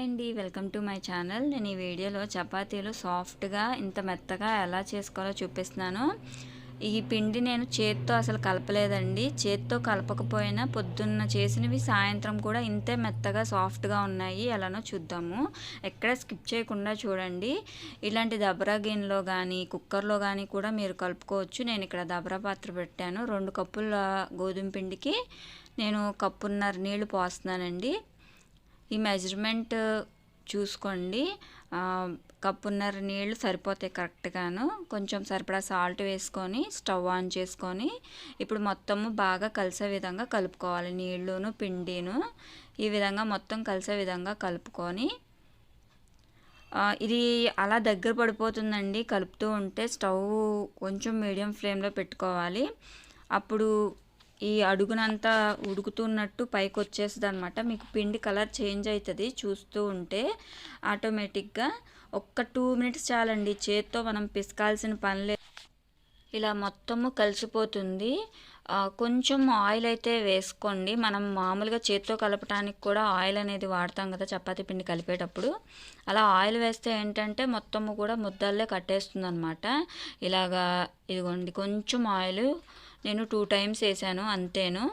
Hi అండి. Welcome to my channel. నేను ఈ వీడియోలో చపాతీలు సాఫ్ట్గా ఇంత మెత్తగా ఎలా చేసుకోవాలో చూపిస్తున్నాను. ఈ పిండి నేను చేత్తో అసలు కలపలేదండి. చేత్తో కలపకపోయినా పొద్దున్న చేసినవి సాయంత్రం కూడా ఇంతే మెత్తగా సాఫ్ట్గా ఉన్నాయి. ఎలానో చూద్దాము. ఎక్కడ స్కిప్ చేయకుండా చూడండి. ఇలాంటి దబరా గిన్నెలో కానీ కుక్కర్లో కానీ కూడా మీరు కలుపుకోవచ్చు. నేను ఇక్కడ దబరా పాత్ర పెట్టాను. రెండు కప్పుల గోధుమ పిండికి నేను కప్పున్నర నీళ్ళు పోస్తున్నానండి. ఈ మెజర్మెంట్ చూసుకోండి. కప్పున్నర నీళ్ళు సరిపోతాయి కరెక్ట్గాను. కొంచెం సరిపడా సాల్ట్ వేసుకొని స్టవ్ ఆన్ చేసుకొని ఇప్పుడు మొత్తము బాగా కలిసే విధంగా కలుపుకోవాలి. నీళ్ళును పిండిను ఈ విధంగా మొత్తం కలిసే విధంగా కలుపుకొని. ఇది అలా దగ్గర పడిపోతుందండి. కలుపుతూ ఉంటే స్టవ్ కొంచెం మీడియం ఫ్లేమ్లో పెట్టుకోవాలి. అప్పుడు ఈ అడుగునంతా ఉడుకుతున్నట్టు పైకి వచ్చేస్తుంది అనమాట మీకు పిండి కలర్ చేంజ్ అవుతుంది చూస్తూ ఉంటే ఆటోమేటిక్గా ఒక్క టూ మినిట్స్ చాలండి. చేత్తో మనం పిసకాల్సిన పనిలే ఇలా మొత్తము కలిసిపోతుంది. కొంచెం ఆయిల్ అయితే వేసుకోండి. మనం మామూలుగా చేత్తో కలపడానికి కూడా ఆయిల్ అనేది వాడతాం కదా చపాతీ పిండి కలిపేటప్పుడు. అలా ఆయిల్ వేస్తే ఏంటంటే మొత్తము కూడా ముద్దల్లే కట్టేస్తుంది అనమాట ఇలాగా ఇదిగోండి కొంచెం ఆయిల్ నేను టూ టైమ్స్ వేసాను అంతేను.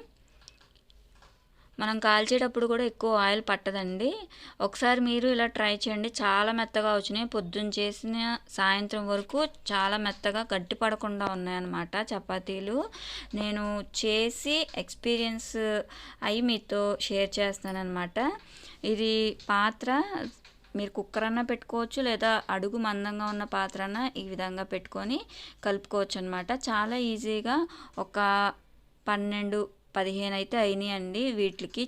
మనం కాల్చేటప్పుడు కూడా ఎక్కువ ఆయిల్ పట్టదండి. ఒకసారి మీరు ఇలా ట్రై చేయండి చాలా మెత్తగా వచ్చినాయి. పొద్దున్న చేసిన సాయంత్రం వరకు చాలా మెత్తగా గట్టి పడకుండా ఉన్నాయన్నమాట చపాతీలు. నేను చేసి ఎక్స్పీరియన్స్ అయి మీతో షేర్ చేస్తానన్నమాట. ఇది పాత్ర మీరు కుక్కర్ అన్న పెట్టుకోవచ్చు లేదా అడుగు మందంగా ఉన్న పాత్రన ఈ విధంగా పెట్టుకొని కలుపుకోవచ్చు అనమాట చాలా ఈజీగా ఒక పన్నెండు పదిహేను అయితే అయినాయి అండి వీటికి.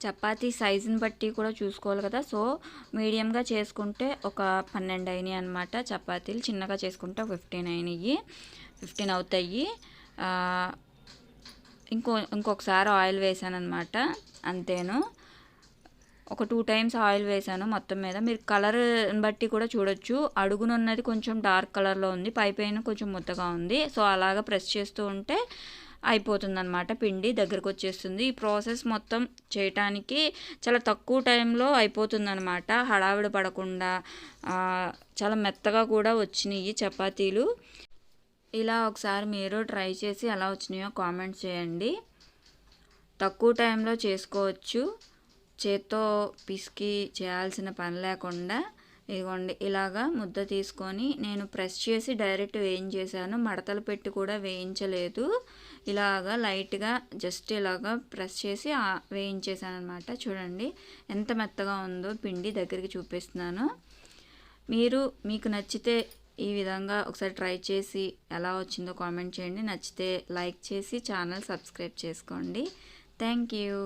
చపాతీ సైజుని బట్టి కూడా చూసుకోవాలి కదా. సో మీడియంగా చేసుకుంటే ఒక పన్నెండు అయినాయి అనమాట చపాతీలు. చిన్నగా చేసుకుంటే ఫిఫ్టీన్ అయినాయి. ఫిఫ్టీన్ అవుతాయి. ఇంకో ఇంకొకసారి ఆయిల్ వేసాను అనమాట అంతేను. ఒక టూ టైమ్స్ ఆయిల్ వేసాను మొత్తం మీద. మీరు కలర్ బట్టి కూడా చూడొచ్చు. అడుగునున్నది కొంచెం డార్క్ కలర్లో ఉంది. పైపైన కొంచెం ముద్దగా ఉంది. సో అలాగా ప్రెస్ చేస్తూ ఉంటే అయిపోతుంది అనమాట పిండి దగ్గరకు వచ్చేస్తుంది. ఈ ప్రాసెస్ మొత్తం చేయటానికి చాలా తక్కువ టైంలో అయిపోతుంది అనమాట హడావిడి పడకుండా చాలా మెత్తగా కూడా వచ్చినాయి చపాతీలు. ఇలా ఒకసారి మీరు ట్రై చేసి ఎలా వచ్చినాయో కామెంట్ చేయండి. తక్కువ టైంలో చేసుకోవచ్చు. చేత్తో పిసికి చేయాల్సిన పని లేకుండా ఇదిగోండి ఇలాగా ముద్ద తీసుకొని నేను ప్రెస్ చేసి డైరెక్ట్ వేయించేసాను మడతలు పెట్టి కూడా వేయించలేదు. ఇలాగా లైట్గా జస్ట్ ఇలాగా ప్రెస్ చేసి వేయించేసాను అనమాట చూడండి ఎంత మెత్తగా ఉందో పిండి దగ్గరికి చూపిస్తున్నాను. మీరు మీకు నచ్చితే ఈ విధంగా ఒకసారి ట్రై చేసి ఎలా వచ్చిందో కామెంట్ చేయండి. నచ్చితే లైక్ చేసి ఛానల్ సబ్స్క్రైబ్ చేసుకోండి. Thank you.